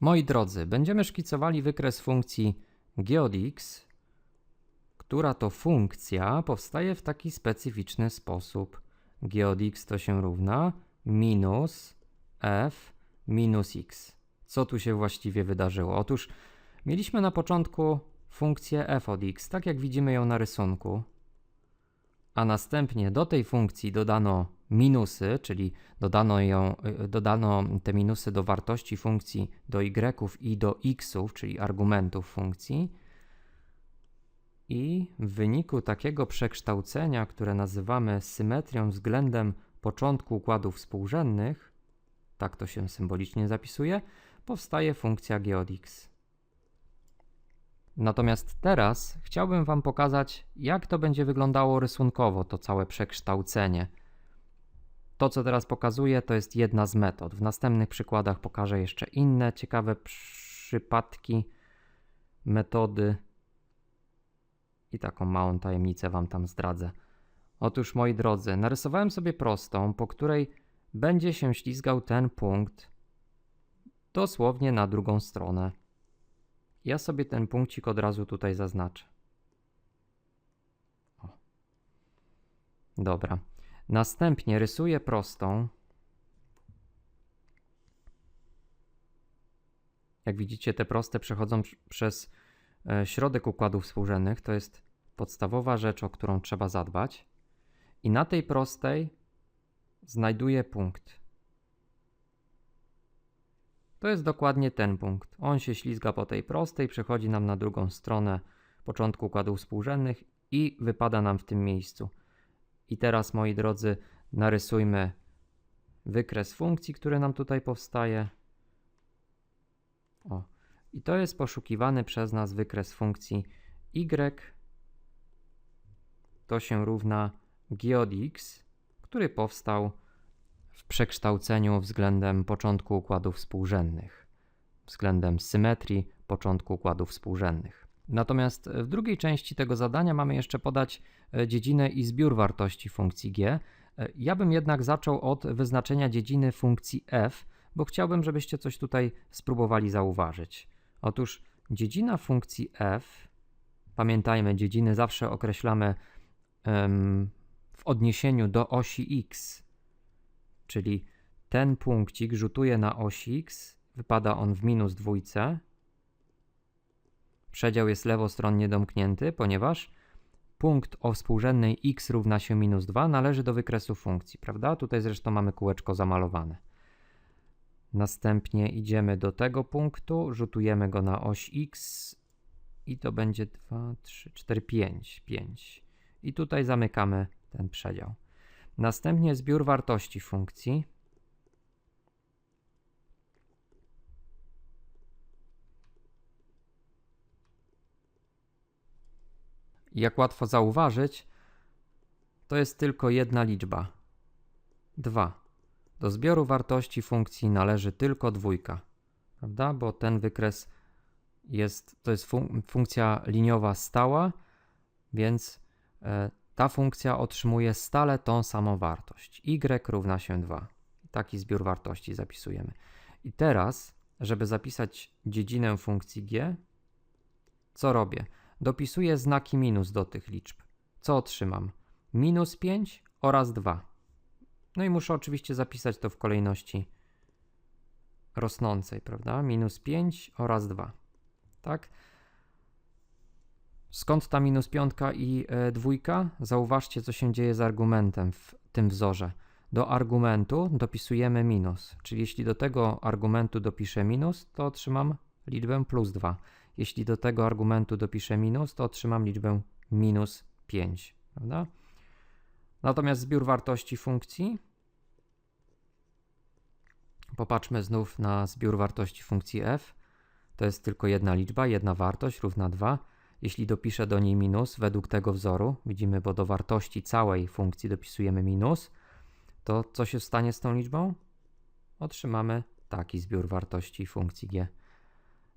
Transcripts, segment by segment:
Moi drodzy, będziemy szkicowali wykres funkcji g od x, która to funkcja powstaje w taki specyficzny sposób. g od x to się równa minus f minus x. Co tu się właściwie wydarzyło? Otóż mieliśmy na początku funkcję f od x, tak jak widzimy ją na rysunku, a następnie do tej funkcji dodano minusy, czyli dodano, ją, y, dodano te minusy do wartości funkcji do y i do xów, czyli argumentów funkcji. I w wyniku takiego przekształcenia, które nazywamy symetrią względem początku układów współrzędnych, tak to się symbolicznie zapisuje, powstaje funkcja g od x. Natomiast teraz chciałbym Wam pokazać, jak to będzie wyglądało rysunkowo, to całe przekształcenie. To, co teraz pokazuję, to jest jedna z metod. W następnych przykładach pokażę jeszcze inne ciekawe przypadki, metody i taką małą tajemnicę Wam tam zdradzę. Otóż, moi drodzy, narysowałem sobie prostą, po której będzie się ślizgał ten punkt dosłownie na drugą stronę. Ja sobie ten punkcik od razu tutaj zaznaczę. Dobra. Następnie rysuję prostą. Jak widzicie, te proste przechodzą przez e, środek układów współrzędnych. To jest podstawowa rzecz, o którą trzeba zadbać. I na tej prostej znajduję punkt. To jest dokładnie ten punkt. On się ślizga po tej prostej, przechodzi nam na drugą stronę początku układów współrzędnych i wypada nam w tym miejscu. I teraz, moi drodzy, narysujmy wykres funkcji, który nam tutaj powstaje. O. I to jest poszukiwany przez nas wykres funkcji y. To się równa g od x, który powstał w przekształceniu względem początku układów współrzędnych, względem symetrii początku układów współrzędnych. Natomiast w drugiej części tego zadania mamy jeszcze podać e, dziedzinę i zbiór wartości funkcji g. E, ja bym jednak zaczął od wyznaczenia dziedziny funkcji f, bo chciałbym, żebyście coś tutaj spróbowali zauważyć. Otóż dziedzina funkcji f, pamiętajmy, dziedziny zawsze określamy um, w odniesieniu do osi x, czyli ten punkcik rzutuje na oś x, wypada on w minus dwójce. Przedział jest lewostronnie domknięty, ponieważ punkt o współrzędnej x równa się minus 2 należy do wykresu funkcji, prawda? Tutaj zresztą mamy kółeczko zamalowane. Następnie idziemy do tego punktu, rzutujemy go na oś x i to będzie 2, 3, 4, 5, 5. I tutaj zamykamy ten przedział. Następnie zbiór wartości funkcji. Jak łatwo zauważyć, to jest tylko jedna liczba. 2. Do zbioru wartości funkcji należy tylko dwójka, prawda? Bo ten wykres jest, to jest fun funkcja liniowa stała, więc e, ta funkcja otrzymuje stale tą samą wartość. y równa się 2. Taki zbiór wartości zapisujemy. I teraz, żeby zapisać dziedzinę funkcji g, co robię? Dopisuję znaki minus do tych liczb. Co otrzymam? Minus 5 oraz 2. No i muszę oczywiście zapisać to w kolejności rosnącej, prawda? Minus 5 oraz 2. Tak? Skąd ta minus piątka i e, dwójka? Zauważcie, co się dzieje z argumentem w tym wzorze. Do argumentu dopisujemy minus, czyli jeśli do tego argumentu dopiszę minus, to otrzymam liczbę plus 2. Jeśli do tego argumentu dopiszę minus, to otrzymam liczbę minus 5. Prawda? Natomiast zbiór wartości funkcji. Popatrzmy znów na zbiór wartości funkcji f. To jest tylko jedna liczba, jedna wartość równa 2. Jeśli dopiszę do niej minus według tego wzoru, widzimy, bo do wartości całej funkcji dopisujemy minus, to co się stanie z tą liczbą? Otrzymamy taki zbiór wartości funkcji g.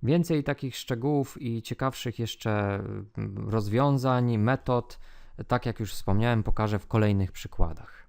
Więcej takich szczegółów i ciekawszych jeszcze mm, rozwiązań, metod, tak jak już wspomniałem, pokażę w kolejnych przykładach.